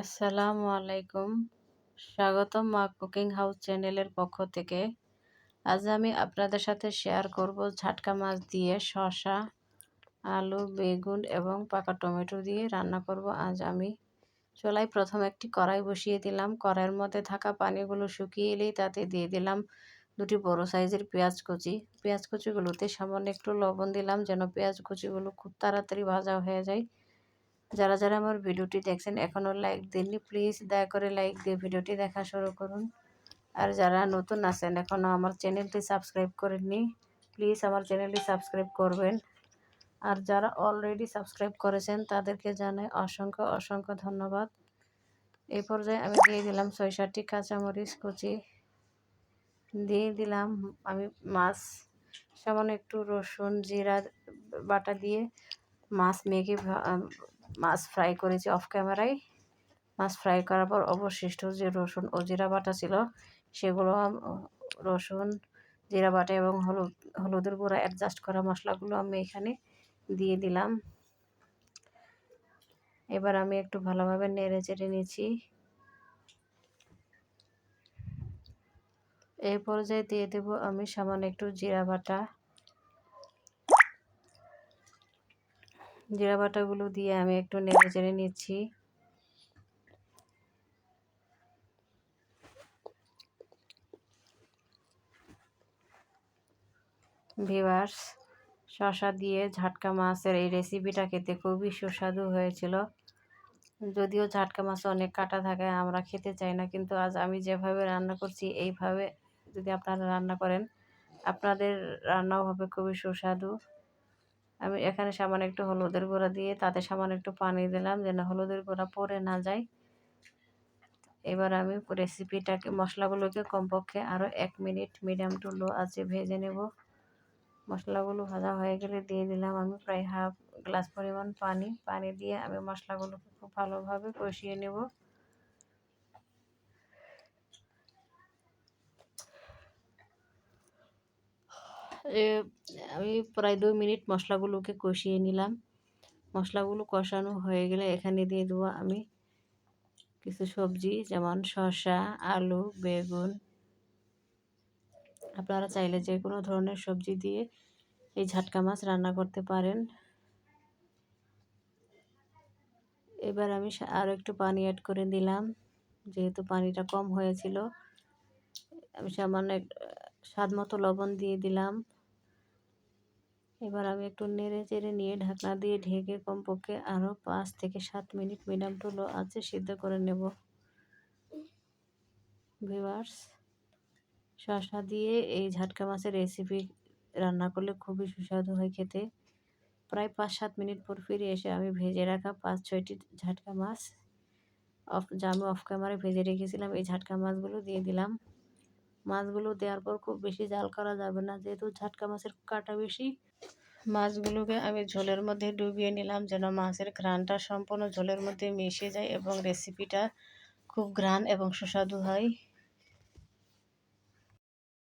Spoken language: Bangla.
আসসালামু আলাইকুম। স্বাগতম মা কুকিং হাউস চ্যানেলের পক্ষ থেকে। আজ আমি আপনাদের সাথে শেয়ার করব ঝাটকা মাছ দিয়ে শসা, আলু, বেগুন এবং পাকা টমেটো দিয়ে রান্না করব। আজ আমি চলাই প্রথম একটি কড়াই বসিয়ে দিলাম। কড়াইয়ের মধ্যে থাকা পানিগুলো শুকিয়ে এলেই তাতে দিয়ে দিলাম দুটি বড় সাইজের পেঁয়াজ কুচি। পেঁয়াজ কুচিগুলোতে সামান্য একটু লবণ দিলাম যেন পেঁয়াজ কুচিগুলো খুব তাড়াতাড়ি ভাজা হয়ে যায়। যারা যারা আমার ভিডিওটি দেখছেন, এখনও লাইক দেননি প্লিজ দয়া করে লাইক দিয়ে ভিডিওটি দেখা শুরু করুন। আর যারা নতুন আছেন, এখনও আমার চ্যানেলটি সাবস্ক্রাইব করেননি প্লিজ আমার চ্যানেলটি সাবস্ক্রাইব করবেন। আর যারা অলরেডি সাবস্ক্রাইব করেছেন, তাদেরকে জানাই অসংখ্য অসংখ্য ধন্যবাদ। এই পর্যায়ে আমি দিয়ে দিলাম ছয় সাতটি কাঁচামরিচ, কুচি। দিয়ে দিলাম আমি মাছ, সামান্য একটু রসুন, জিরা, বাটা দিয়ে মাছ মেখে মাছ ফ্রাই করেছি অফ ক্যামেরায়। মাছ ফ্রাই করার পর অবশিষ্ট যে রসুন ও জিরা বাটা ছিল, সেগুলো রসুন, জিরা বাটা এবং হলুদ, হলুদের গুঁড়া অ্যাডজাস্ট করা মশলাগুলো আমি এখানে দিয়ে দিলাম। এবার আমি একটু ভালোভাবে নেড়ে চেড়ে নিয়েছি এই পর্যায়ে দিয়ে দেব আমি সামান্য একটু জিরা বাটা। জিরা বাটাগুলো দিয়ে আমি একটু নেড়ে চেড়ে নিচ্ছি। ভিভার্স শশা দিয়ে ঝাটকা মাছের এই রেসিপিটা খেতে খুবই সুস্বাদু হয়েছিল। যদিও ঝাটকা মাছ অনেক কাটা থাকে, আমরা খেতে চাই না, কিন্তু আজ আমি যেভাবে রান্না করছি, এইভাবে যদি আপনারা রান্না করেন, আপনাদের রান্নাও হবে খুবই সুস্বাদু। আমি এখানে সামান্য একটু হলুদের গুঁড়া দিয়ে তাতে সামান্য একটু পানি দিলাম যেন হলুদের গুঁড়া পরে না যায়। এবার আমি রেসিপিটাকে মশলাগুলোকে কমপক্ষে আরও এক মিনিট মিডিয়াম টু লো আছে ভেজে নেব। মশলাগুলো ভাজা হয়ে গেলে দিয়ে দিলাম আমি প্রায় হাফ গ্লাস পরিমাণ পানি। পানি দিয়ে আমি মশলাগুলোকে খুব ভালোভাবে কষিয়ে নেব। আমি প্রায় দুই মিনিট মশলাগুলোকে কষিয়ে নিলাম। মশলাগুলো কষানো হয়ে গেলে এখানে দিয়ে দেবো আমি কিছু সবজি, যেমন শসা, আলু, বেগুন। আপনারা চাইলে যে কোনো ধরনের সবজি দিয়ে এই ঝাটকা মাছ রান্না করতে পারেন। এবার আমি আরও একটু পানি অ্যাড করে দিলাম যেহেতু পানিটা কম হয়েছিল। আমি সামান্য স্বাদ মতো লবণ দিয়ে দিলাম। এবার আমি একটু নেড়ে চেড়ে নিয়ে ঢাকনা দিয়ে ঢেকে কমপক্ষে আরও পাঁচ থেকে সাত মিনিট মিডিয়াম টু লো আছে সিদ্ধ করে নেব। ভিভার্স শসা দিয়ে এই ঝাটকা মাছের রেসিপি রান্না করলে খুবই সুস্বাদু হয় খেতে। প্রায় পাঁচ সাত মিনিট পর ফিরে এসে আমি ভেজে রাখা পাঁচ ছয়টি ঝাটকা মাছ অফ যা আমি অফ ক্যামেরায় ভেজে রেখেছিলাম, এই ঝাটকা মাছগুলো দিয়ে দিলাম। মাছগুলো দেওয়ার পর খুব বেশি জাল করা যাবে না। যেহেতু ঝাটকা মাছের কাটা বেশি, মাছগুলোকে আমি ঝোলের মধ্যে ডুবিয়ে নিলাম যেন মাছের ঘ্রাণটা সম্পূর্ণ ঝোলের মধ্যে মিশে যায় এবং রেসিপিটা খুব ঘ্রাণ এবং সুস্বাদু হয়।